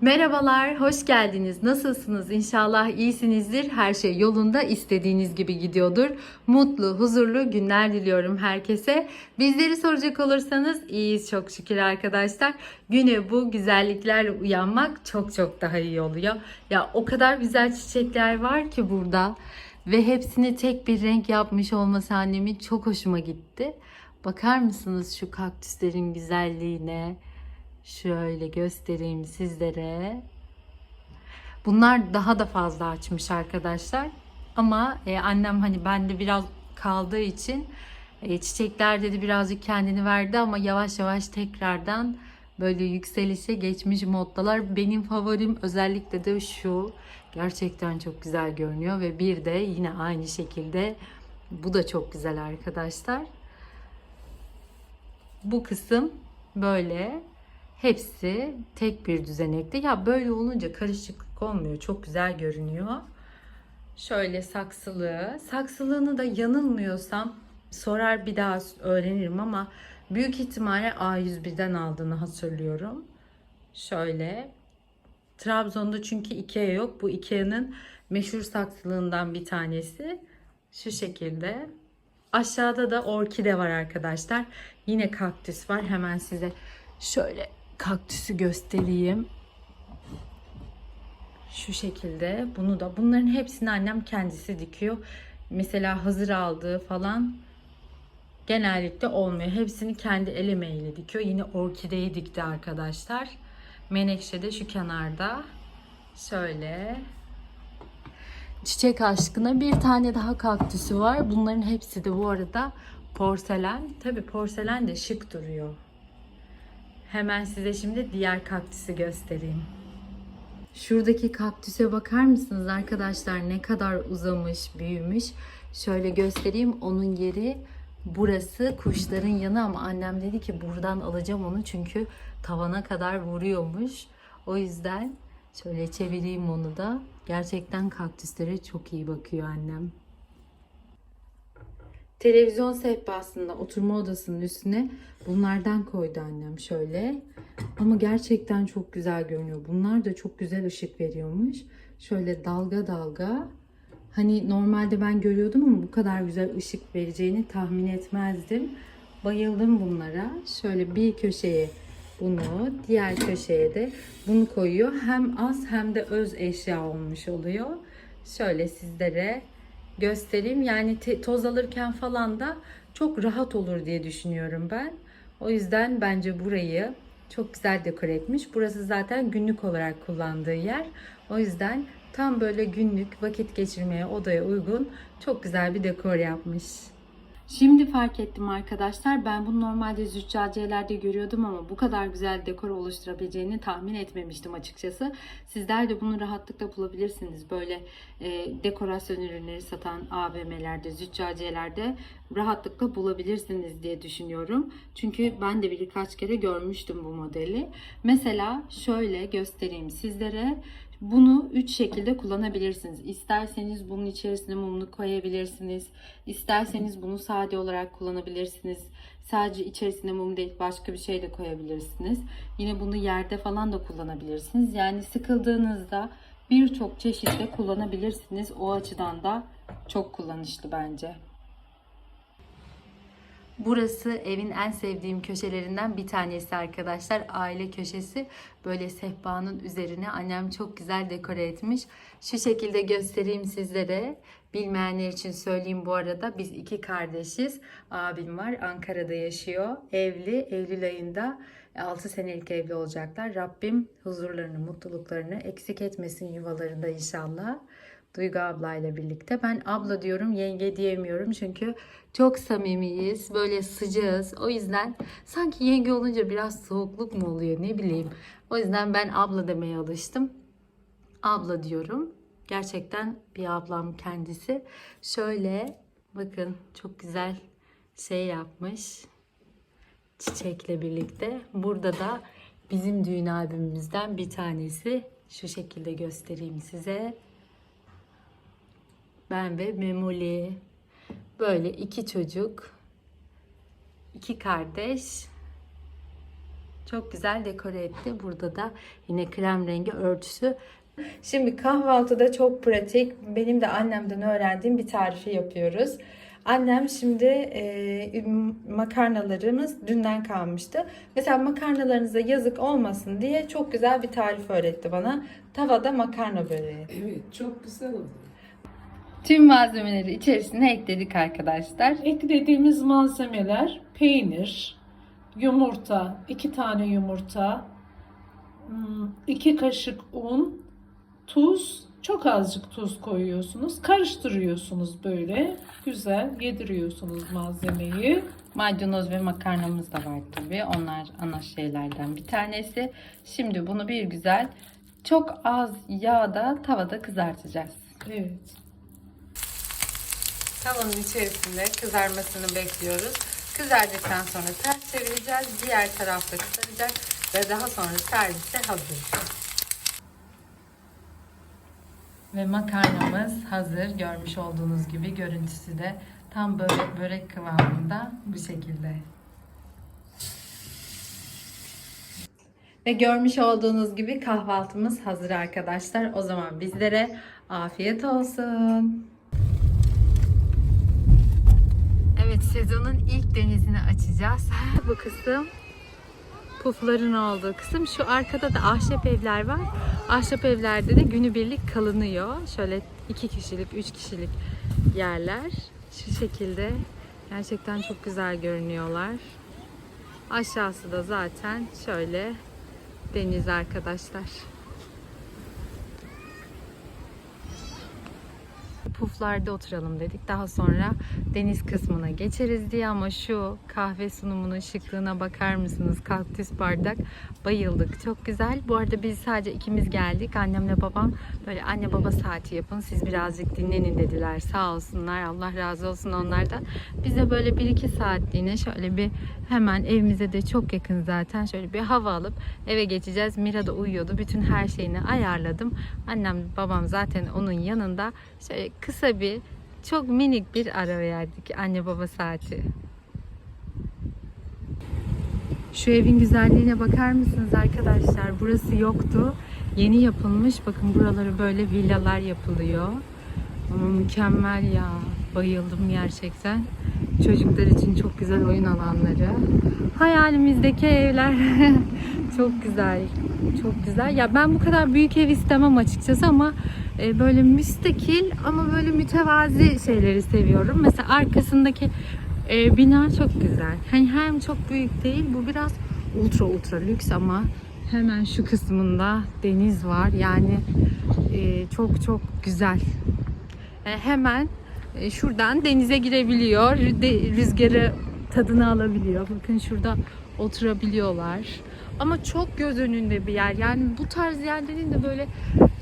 Merhabalar, hoş geldiniz. Nasılsınız? İnşallah iyisinizdir. Her şey yolunda, istediğiniz gibi gidiyordur. Mutlu, huzurlu günler diliyorum herkese. Bizleri soracak olursanız iyiyiz çok şükür arkadaşlar. Güne bu güzelliklerle uyanmak çok çok daha iyi oluyor. Ya o kadar güzel çiçekler var ki burada ve hepsini tek bir renk yapmış olması annemin çok hoşuma gitti. Bakar mısınız şu kaktüslerin güzelliğine? Şöyle göstereyim sizlere. Bunlar daha da fazla açmış arkadaşlar. Ama e, annem hani bende biraz kaldığı için e, çiçekler dedi birazcık kendini verdi ama yavaş yavaş tekrardan böyle yükselişe geçmiş moddalar. Benim favorim özellikle de şu. Gerçekten çok güzel görünüyor ve bir de yine aynı şekilde bu da çok güzel arkadaşlar. Bu kısım böyle Hepsi tek bir düzenekte. Ya böyle olunca karışıklık olmuyor. Çok güzel görünüyor. Şöyle saksılı. Saksılığını da yanılmıyorsam sorar bir daha öğrenirim ama büyük ihtimalle A101'den aldığını hatırlıyorum. Şöyle. Trabzon'da çünkü Ikea yok. Bu Ikea'nın meşhur saksılığından bir tanesi. Şu şekilde. Aşağıda da orkide var arkadaşlar. Yine kaktüs var. Hemen size şöyle kaktüsü göstereyim. Şu şekilde bunu da bunların hepsini annem kendisi dikiyor. Mesela hazır aldığı falan genellikle olmuyor. Hepsini kendi el emeğiyle dikiyor. Yine orkideyi dikti arkadaşlar. Menekşe de şu kenarda. Şöyle. Çiçek aşkına bir tane daha kaktüsü var. Bunların hepsi de bu arada porselen. Tabi porselen de şık duruyor. Hemen size şimdi diğer kaktüsü göstereyim. Şuradaki kaktüse bakar mısınız arkadaşlar ne kadar uzamış, büyümüş. Şöyle göstereyim onun yeri burası kuşların yanı ama annem dedi ki buradan alacağım onu çünkü tavana kadar vuruyormuş. O yüzden şöyle çevireyim onu da. Gerçekten kaktüslere çok iyi bakıyor annem. Televizyon sehpasında oturma odasının üstüne bunlardan koydu annem şöyle. Ama gerçekten çok güzel görünüyor. Bunlar da çok güzel ışık veriyormuş. Şöyle dalga dalga. Hani normalde ben görüyordum ama bu kadar güzel ışık vereceğini tahmin etmezdim. Bayıldım bunlara. Şöyle bir köşeye bunu, diğer köşeye de bunu koyuyor. Hem az hem de öz eşya olmuş oluyor. Şöyle sizlere göstereyim. Yani te- toz alırken falan da çok rahat olur diye düşünüyorum ben. O yüzden bence burayı çok güzel dekor etmiş. Burası zaten günlük olarak kullandığı yer. O yüzden tam böyle günlük vakit geçirmeye odaya uygun çok güzel bir dekor yapmış. Şimdi fark ettim arkadaşlar. Ben bunu normalde züccaciyelerde görüyordum ama bu kadar güzel dekor oluşturabileceğini tahmin etmemiştim açıkçası. Sizler de bunu rahatlıkla bulabilirsiniz. Böyle e, dekorasyon ürünleri satan AVM'lerde, züccaciyelerde rahatlıkla bulabilirsiniz diye düşünüyorum. Çünkü ben de birkaç kere görmüştüm bu modeli. Mesela şöyle göstereyim sizlere. Bunu üç şekilde kullanabilirsiniz. İsterseniz bunun içerisine mumlu koyabilirsiniz. İsterseniz bunu sade olarak kullanabilirsiniz. Sadece içerisine mum değil başka bir şey de koyabilirsiniz. Yine bunu yerde falan da kullanabilirsiniz. Yani sıkıldığınızda birçok çeşitte kullanabilirsiniz. O açıdan da çok kullanışlı bence. Burası evin en sevdiğim köşelerinden bir tanesi arkadaşlar. Aile köşesi. Böyle sehpanın üzerine annem çok güzel dekore etmiş. Şu şekilde göstereyim sizlere. Bilmeyenler için söyleyeyim bu arada. Biz iki kardeşiz. Abim var. Ankara'da yaşıyor. Evli. Eylül ayında 6 senelik evli olacaklar. Rabbim huzurlarını, mutluluklarını eksik etmesin yuvalarında inşallah. Duygu ablayla birlikte. Ben abla diyorum, yenge diyemiyorum çünkü çok samimiyiz, böyle sıcağız. O yüzden sanki yenge olunca biraz soğukluk mu oluyor ne bileyim. O yüzden ben abla demeye alıştım. Abla diyorum. Gerçekten bir ablam kendisi. Şöyle bakın çok güzel şey yapmış. Çiçekle birlikte. Burada da bizim düğün albümümüzden bir tanesi. Şu şekilde göstereyim size. Ben ve Memoli. Böyle iki çocuk, iki kardeş. Çok güzel dekore etti. Burada da yine krem rengi örtüsü. Şimdi kahvaltıda çok pratik. Benim de annemden öğrendiğim bir tarifi yapıyoruz. Annem şimdi e, makarnalarımız dünden kalmıştı. Mesela makarnalarınıza yazık olmasın diye çok güzel bir tarif öğretti bana. Tavada makarna böreği. Evet çok güzel oldu. Tüm malzemeleri içerisine ekledik arkadaşlar. Eklediğimiz malzemeler peynir, yumurta, iki tane yumurta, hmm, iki kaşık un, tuz, çok azıcık tuz koyuyorsunuz. Karıştırıyorsunuz böyle. Güzel yediriyorsunuz malzemeyi. Maydanoz ve makarnamız da var tabii. Onlar ana şeylerden bir tanesi. Şimdi bunu bir güzel çok az yağda tavada kızartacağız. Evet. Tavanın içerisinde kızarmasını bekliyoruz. Kızardıktan sonra ters çevireceğiz. Diğer tarafta kızaracak ve daha sonra servise hazır. Ve makarnamız hazır. Görmüş olduğunuz gibi görüntüsü de tam böyle börek kıvamında bu şekilde. Ve görmüş olduğunuz gibi kahvaltımız hazır arkadaşlar. O zaman bizlere afiyet olsun. Evet sezonun ilk denizini açacağız. Bu kısım pufların olduğu kısım. Şu arkada da ahşap evler var. Ahşap evlerde de günübirlik kalınıyor. Şöyle iki kişilik, üç kişilik yerler. Şu şekilde gerçekten çok güzel görünüyorlar. Aşağısı da zaten şöyle deniz arkadaşlar. Puflarda oturalım dedik. Daha sonra deniz kısmına geçeriz diye ama şu kahve sunumunun şıklığına bakar mısınız? Kaktüs bardak. Bayıldık. Çok güzel. Bu arada biz sadece ikimiz geldik. Annemle babam böyle anne baba saati yapın. Siz birazcık dinlenin dediler. Sağ olsunlar. Allah razı olsun onlardan. Bize böyle 1-2 saatliğine şöyle bir hemen evimize de çok yakın zaten. Şöyle bir hava alıp eve geçeceğiz. Mira da uyuyordu. Bütün her şeyini ayarladım. Annem babam zaten onun yanında. Şöyle kısa bir çok minik bir ara verdik anne baba saati. Şu evin güzelliğine bakar mısınız arkadaşlar? Burası yoktu. Yeni yapılmış. Bakın buraları böyle villalar yapılıyor. Ama mükemmel ya. Bayıldım gerçekten. Çocuklar için çok güzel oyun alanları. Hayalimizdeki evler. çok güzel. Çok güzel. Ya ben bu kadar büyük ev istemem açıkçası ama e, böyle müstakil ama böyle mütevazi şeyleri seviyorum. Mesela arkasındaki e, bina çok güzel. Hani hem çok büyük değil, bu biraz ultra ultra lüks ama hemen şu kısmında deniz var. Yani e, çok çok güzel. Hemen şuradan denize girebiliyor. De, rüzgarı tadını alabiliyor. Bakın şurada oturabiliyorlar. Ama çok göz önünde bir yer. Yani bu tarz yerlerin de böyle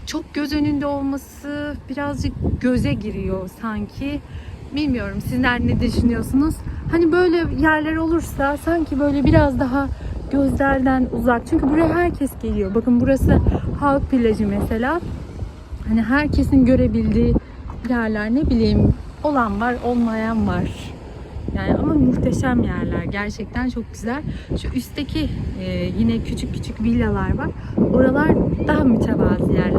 çok göz önünde olması birazcık göze giriyor sanki. Bilmiyorum sizler ne düşünüyorsunuz? Hani böyle yerler olursa sanki böyle biraz daha gözlerden uzak. Çünkü buraya herkes geliyor. Bakın burası halk plajı mesela. Hani herkesin görebildiği yerler ne bileyim olan var olmayan var. Yani ama muhteşem yerler. Gerçekten çok güzel. Şu üstteki e, yine küçük küçük villalar var. Oralar daha mütevazı yerler.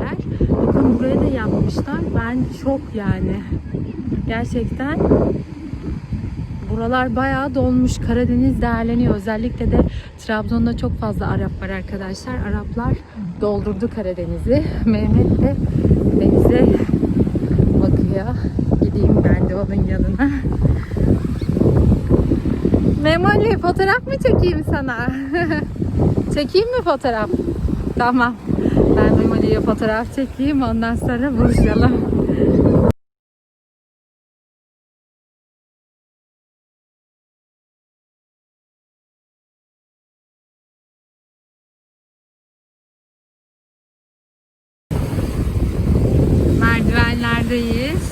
Bakın buraya da yapmışlar. Ben şok yani. Gerçekten buralar bayağı dolmuş. Karadeniz değerleniyor. Özellikle de Trabzon'da çok fazla Arap var arkadaşlar. Araplar doldurdu Karadeniz'i. Mehmet de denize bakıyor. Gideyim ben de onun yanına. Memoli fotoğraf mı çekeyim sana? çekeyim mi fotoğraf? Tamam. Ben Memoli'ye fotoğraf çekeyim ondan sonra buluşalım. Merdivenlerdeyiz.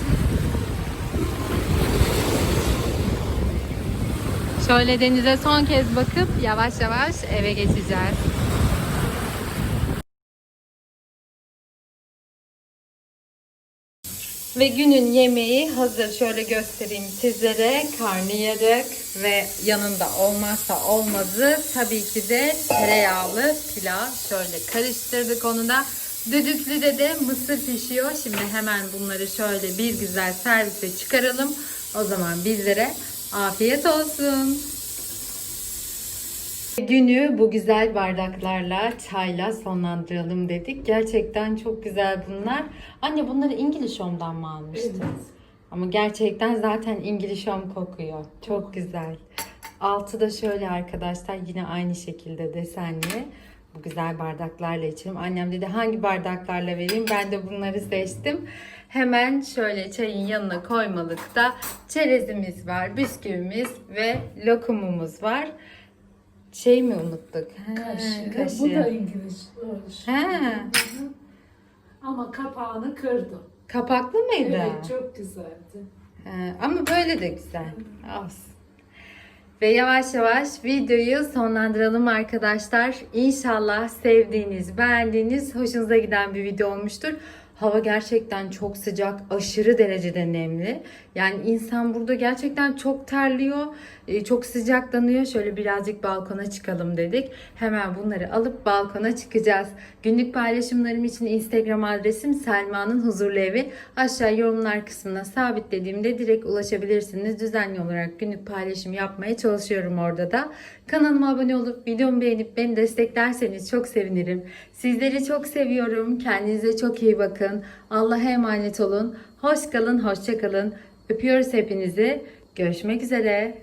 Şöyle denize son kez bakıp yavaş yavaş eve geçeceğiz. Ve günün yemeği hazır. Şöyle göstereyim sizlere. Karnıyarık ve yanında olmazsa olmazı tabii ki de tereyağlı pilav. Şöyle karıştırdık onu da. Düdüklüde de mısır pişiyor. Şimdi hemen bunları şöyle bir güzel servise çıkaralım. O zaman bizlere afiyet olsun. Günü bu güzel bardaklarla çayla sonlandıralım dedik. Gerçekten çok güzel bunlar. Anne bunları İngiliz Home'dan mı almıştın? Ama gerçekten zaten İngiliz Home kokuyor. Çok güzel. Altı da şöyle arkadaşlar yine aynı şekilde desenli. Bu güzel bardaklarla içelim. Annem dedi hangi bardaklarla vereyim? Ben de bunları seçtim. Hemen şöyle çayın yanına koymalıkta çerezimiz var, bisküvimiz ve lokumumuz var. Şey mi unuttuk? Kaşığı. Bu da İngiliz. Hı hı. Ama kapağını kırdım. Kapaklı mıydı? Evet çok güzeldi. Ha, ama böyle de güzel. Olsun. Ve yavaş yavaş videoyu sonlandıralım arkadaşlar. İnşallah sevdiğiniz, beğendiğiniz, hoşunuza giden bir video olmuştur. Hava gerçekten çok sıcak, aşırı derecede nemli. Yani insan burada gerçekten çok terliyor, e, çok sıcaklanıyor. Şöyle birazcık balkona çıkalım dedik. Hemen bunları alıp balkona çıkacağız. Günlük paylaşımlarım için Instagram adresim Selma'nın Huzurlu Evi. Aşağı yorumlar kısmına sabitlediğimde direkt ulaşabilirsiniz. Düzenli olarak günlük paylaşım yapmaya çalışıyorum orada da. Kanalıma abone olup videomu beğenip beni desteklerseniz çok sevinirim. Sizleri çok seviyorum. Kendinize çok iyi bakın. Allah'a emanet olun. Hoş kalın, hoşça kalın. Öpüyoruz hepinizi. Görüşmek üzere.